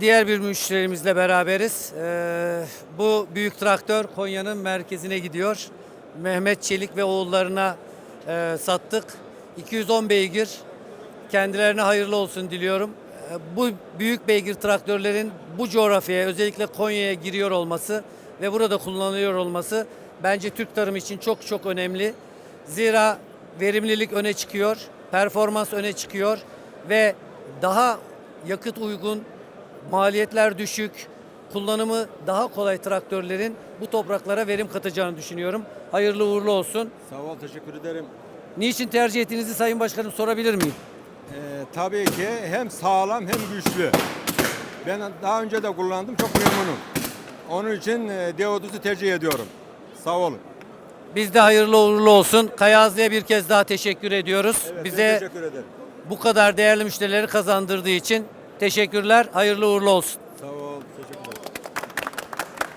diğer bir müşterimizle beraberiz. Ee, bu büyük traktör Konya'nın merkezine gidiyor. Mehmet Çelik ve oğullarına e, sattık. 210 beygir. Kendilerine hayırlı olsun diliyorum. Ee, bu büyük beygir traktörlerin bu coğrafyaya özellikle Konya'ya giriyor olması ve burada kullanılıyor olması bence Türk tarımı için çok çok önemli. Zira verimlilik öne çıkıyor, performans öne çıkıyor ve daha yakıt uygun, maliyetler düşük, kullanımı daha kolay traktörlerin bu topraklara verim katacağını düşünüyorum. Hayırlı uğurlu olsun. Sağ ol, teşekkür ederim. Niçin tercih ettiğinizi Sayın Başkanım sorabilir miyim? Ee, tabii ki hem sağlam hem güçlü. Ben daha önce de kullandım, çok memnunum. Onun için e, Deodus'u tercih ediyorum. Sağ olun. Biz de hayırlı uğurlu olsun. Kayazlı'ya bir kez daha teşekkür ediyoruz. Evet, ben Bize teşekkür ederim. bu kadar değerli müşterileri kazandırdığı için Teşekkürler. Hayırlı uğurlu olsun. Sağ ol. Teşekkürler.